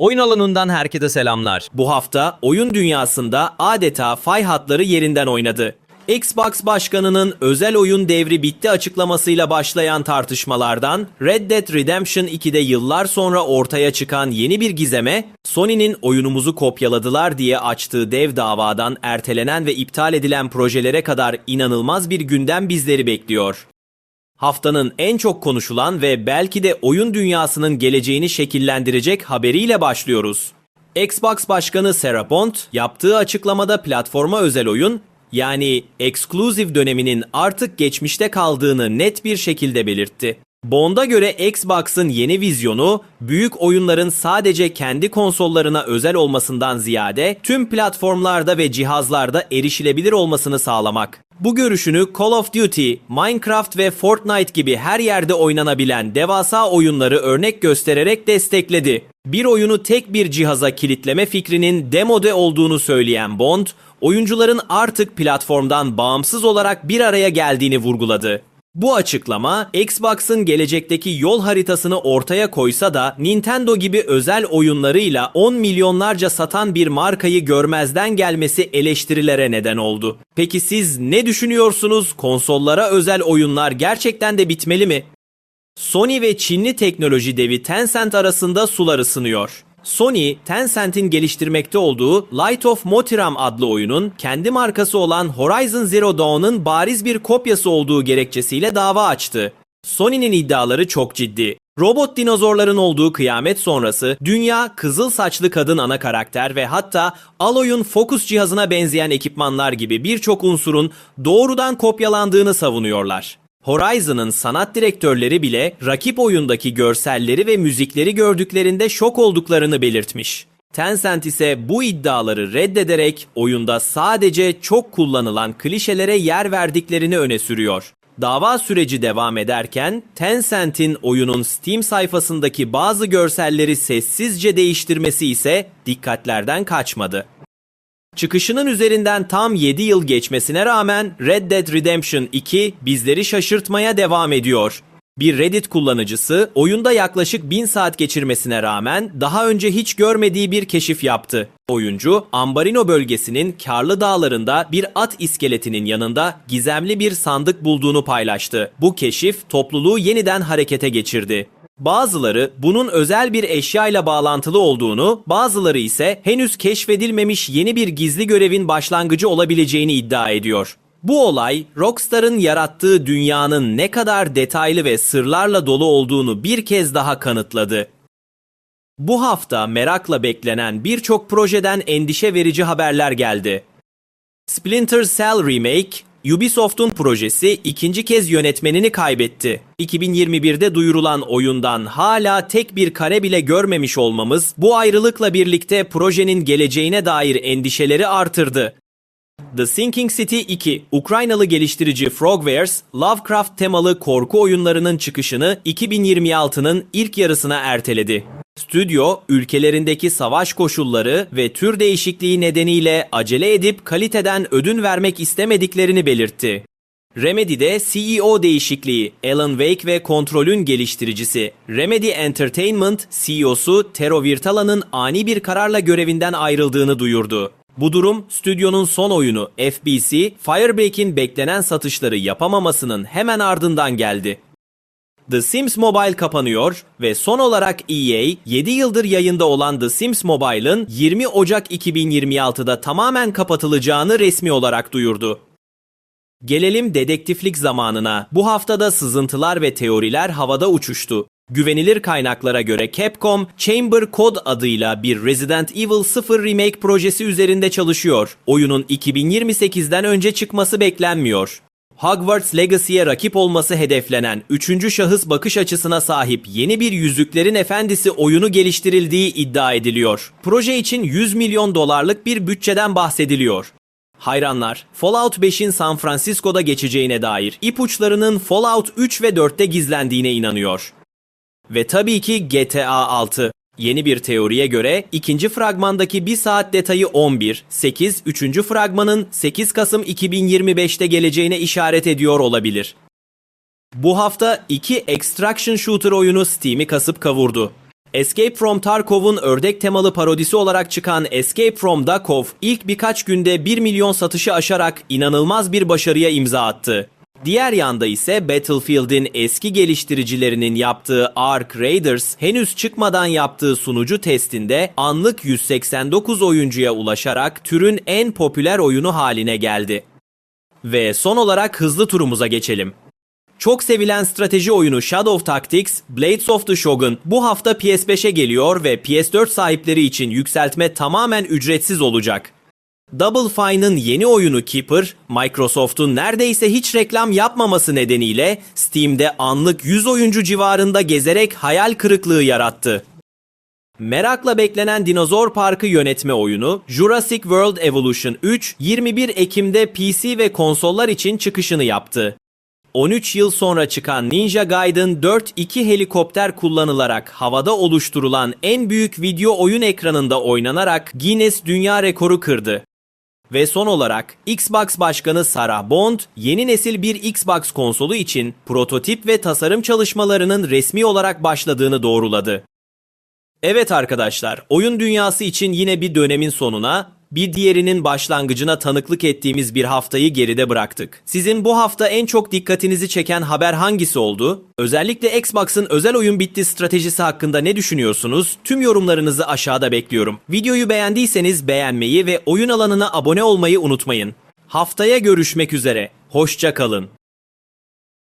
Oyun alanından herkese selamlar. Bu hafta oyun dünyasında adeta fay hatları yerinden oynadı. Xbox başkanının özel oyun devri bitti açıklamasıyla başlayan tartışmalardan Red Dead Redemption 2'de yıllar sonra ortaya çıkan yeni bir gizeme, Sony'nin oyunumuzu kopyaladılar diye açtığı dev davadan ertelenen ve iptal edilen projelere kadar inanılmaz bir gündem bizleri bekliyor. Haftanın en çok konuşulan ve belki de oyun dünyasının geleceğini şekillendirecek haberiyle başlıyoruz. Xbox Başkanı Sarah Bond yaptığı açıklamada platforma özel oyun yani exclusive döneminin artık geçmişte kaldığını net bir şekilde belirtti. Bond'a göre Xbox'ın yeni vizyonu büyük oyunların sadece kendi konsollarına özel olmasından ziyade tüm platformlarda ve cihazlarda erişilebilir olmasını sağlamak. Bu görüşünü Call of Duty, Minecraft ve Fortnite gibi her yerde oynanabilen devasa oyunları örnek göstererek destekledi. Bir oyunu tek bir cihaza kilitleme fikrinin demode olduğunu söyleyen Bond, oyuncuların artık platformdan bağımsız olarak bir araya geldiğini vurguladı. Bu açıklama Xbox'ın gelecekteki yol haritasını ortaya koysa da Nintendo gibi özel oyunlarıyla 10 milyonlarca satan bir markayı görmezden gelmesi eleştirilere neden oldu. Peki siz ne düşünüyorsunuz? Konsollara özel oyunlar gerçekten de bitmeli mi? Sony ve Çinli teknoloji devi Tencent arasında sular ısınıyor. Sony, Tencent'in geliştirmekte olduğu Light of Motiram adlı oyunun kendi markası olan Horizon Zero Dawn'ın bariz bir kopyası olduğu gerekçesiyle dava açtı. Sony'nin iddiaları çok ciddi. Robot dinozorların olduğu kıyamet sonrası dünya kızıl saçlı kadın ana karakter ve hatta Aloy'un Focus cihazına benzeyen ekipmanlar gibi birçok unsurun doğrudan kopyalandığını savunuyorlar. Horizon'ın sanat direktörleri bile rakip oyundaki görselleri ve müzikleri gördüklerinde şok olduklarını belirtmiş. Tencent ise bu iddiaları reddederek oyunda sadece çok kullanılan klişelere yer verdiklerini öne sürüyor. Dava süreci devam ederken Tencent'in oyunun Steam sayfasındaki bazı görselleri sessizce değiştirmesi ise dikkatlerden kaçmadı. Çıkışının üzerinden tam 7 yıl geçmesine rağmen Red Dead Redemption 2 bizleri şaşırtmaya devam ediyor. Bir Reddit kullanıcısı oyunda yaklaşık 1000 saat geçirmesine rağmen daha önce hiç görmediği bir keşif yaptı. Oyuncu, Ambarino bölgesinin Karlı Dağları'nda bir at iskeletinin yanında gizemli bir sandık bulduğunu paylaştı. Bu keşif topluluğu yeniden harekete geçirdi. Bazıları bunun özel bir eşyayla bağlantılı olduğunu, bazıları ise henüz keşfedilmemiş yeni bir gizli görevin başlangıcı olabileceğini iddia ediyor. Bu olay Rockstar'ın yarattığı dünyanın ne kadar detaylı ve sırlarla dolu olduğunu bir kez daha kanıtladı. Bu hafta merakla beklenen birçok projeden endişe verici haberler geldi. Splinter Cell Remake, Ubisoft'un projesi ikinci kez yönetmenini kaybetti. 2021'de duyurulan oyundan hala tek bir kare bile görmemiş olmamız bu ayrılıkla birlikte projenin geleceğine dair endişeleri artırdı. The Sinking City 2, Ukraynalı geliştirici Frogwares, Lovecraft temalı korku oyunlarının çıkışını 2026'nın ilk yarısına erteledi. Stüdyo, ülkelerindeki savaş koşulları ve tür değişikliği nedeniyle acele edip kaliteden ödün vermek istemediklerini belirtti. Remedy'de CEO değişikliği, Alan Wake ve kontrolün geliştiricisi, Remedy Entertainment CEO'su Tero Virtala'nın ani bir kararla görevinden ayrıldığını duyurdu. Bu durum stüdyonun son oyunu FBC, Firebreak'in beklenen satışları yapamamasının hemen ardından geldi. The Sims Mobile kapanıyor ve son olarak EA 7 yıldır yayında olan The Sims Mobile'ın 20 Ocak 2026'da tamamen kapatılacağını resmi olarak duyurdu. Gelelim dedektiflik zamanına. Bu haftada sızıntılar ve teoriler havada uçuştu. Güvenilir kaynaklara göre Capcom, Chamber Code adıyla bir Resident Evil 0 remake projesi üzerinde çalışıyor. Oyunun 2028'den önce çıkması beklenmiyor. Hogwarts Legacy'ye rakip olması hedeflenen üçüncü şahıs bakış açısına sahip yeni bir Yüzüklerin Efendisi oyunu geliştirildiği iddia ediliyor. Proje için 100 milyon dolarlık bir bütçeden bahsediliyor. Hayranlar, Fallout 5'in San Francisco'da geçeceğine dair ipuçlarının Fallout 3 ve 4'te gizlendiğine inanıyor. Ve tabii ki GTA 6. Yeni bir teoriye göre ikinci fragmandaki 1 saat detayı 11, 8, 3. fragmanın 8 Kasım 2025'te geleceğine işaret ediyor olabilir. Bu hafta iki Extraction Shooter oyunu Steam'i kasıp kavurdu. Escape from Tarkov'un ördek temalı parodisi olarak çıkan Escape from Tarkov ilk birkaç günde 1 milyon satışı aşarak inanılmaz bir başarıya imza attı. Diğer yanda ise Battlefield'in eski geliştiricilerinin yaptığı Ark Raiders henüz çıkmadan yaptığı sunucu testinde anlık 189 oyuncuya ulaşarak türün en popüler oyunu haline geldi. Ve son olarak hızlı turumuza geçelim. Çok sevilen strateji oyunu Shadow Tactics, Blades of the Shogun bu hafta PS5'e geliyor ve PS4 sahipleri için yükseltme tamamen ücretsiz olacak. Double Fine'ın yeni oyunu Keeper, Microsoft'un neredeyse hiç reklam yapmaması nedeniyle Steam'de anlık 100 oyuncu civarında gezerek hayal kırıklığı yarattı. Merakla beklenen Dinozor Parkı yönetme oyunu Jurassic World Evolution 3 21 Ekim'de PC ve konsollar için çıkışını yaptı. 13 yıl sonra çıkan Ninja Gaiden 4 iki helikopter kullanılarak havada oluşturulan en büyük video oyun ekranında oynanarak Guinness Dünya Rekoru kırdı. Ve son olarak Xbox Başkanı Sarah Bond, yeni nesil bir Xbox konsolu için prototip ve tasarım çalışmalarının resmi olarak başladığını doğruladı. Evet arkadaşlar, oyun dünyası için yine bir dönemin sonuna, bir diğerinin başlangıcına tanıklık ettiğimiz bir haftayı geride bıraktık. Sizin bu hafta en çok dikkatinizi çeken haber hangisi oldu? Özellikle Xbox'ın özel oyun bitti stratejisi hakkında ne düşünüyorsunuz? Tüm yorumlarınızı aşağıda bekliyorum. Videoyu beğendiyseniz beğenmeyi ve oyun alanına abone olmayı unutmayın. Haftaya görüşmek üzere. Hoşça kalın.